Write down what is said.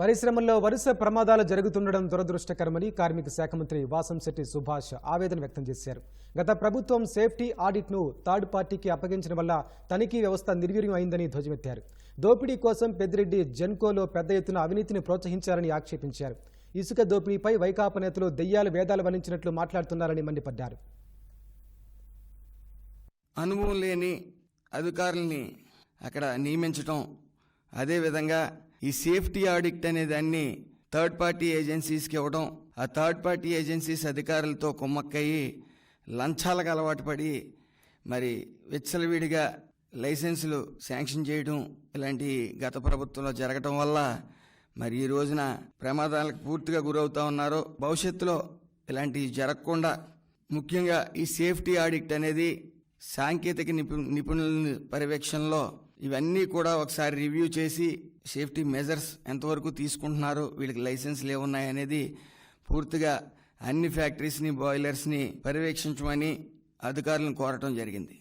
పరిశ్రమల్లో వరుస ప్రమాదాలు జరుగుతుండడం దురదృష్టకరమని కార్మిక శాఖ మంత్రి వాసంశెట్టి సుభాష్ ఆవేదన వ్యక్తం చేశారు. గత ప్రభుత్వం సేఫ్టీ ఆడిట్ను థర్డ్ పార్టీకి అప్పగించడం వల్ల తనిఖీ వ్యవస్థ నిర్వీర్యం అయిందని ధ్వజమెత్తారు. దోపిడీ కోసం పెద్దిరెడ్డి జెన్కోలో పెద్ద ఎత్తున అవినీతిని ప్రోత్సహించారని ఆక్షేపించారు. ఇసుక దోపిడీపై వైకాపా నేతలు దెయ్యాలు వేదాలు వలించినట్లు మాట్లాడుతున్నారని మండిపడ్డారు. అనుభవం లేని అధికారుల్ని అక్కడ నియమించటం అదేవిధంగా ఈ సేఫ్టీ ఆడిట్ అనే దాన్ని థర్డ్ పార్టీ ఏజెన్సీస్కి ఇవ్వడం ఆ థర్డ్ పార్టీ ఏజెన్సీస్ అధికారులతో కుమ్మక్కయ్యి లంచాలకు అలవాటు పడి మరి విచ్చలవిడిగా లైసెన్సులు శాంక్షన్ చేయడం ఇలాంటి గత ప్రభుత్వంలో జరగటం వల్ల మరి ఈ రోజున ప్రమాదాలకు పూర్తిగా గురవుతా ఉన్నారు. భవిష్యత్తులో ఇలాంటివి జరగకుండా ముఖ్యంగా ఈ సేఫ్టీ ఆడిట్ అనేది సాంకేతిక నిపు నిపుణుల పర్యవేక్షణలో ఇవన్నీ కూడా ఒకసారి రివ్యూ చేసి సేఫ్టీ మెజర్స్ ఎంతవరకు తీసుకుంటున్నారు వీళ్ళకి లైసెన్స్లు ఏమున్నాయి అనేది పూర్తిగా అన్ని ఫ్యాక్టరీస్ని బాయిలర్స్ని పర్యవేక్షించమని అధికారులను కోరటం జరిగింది.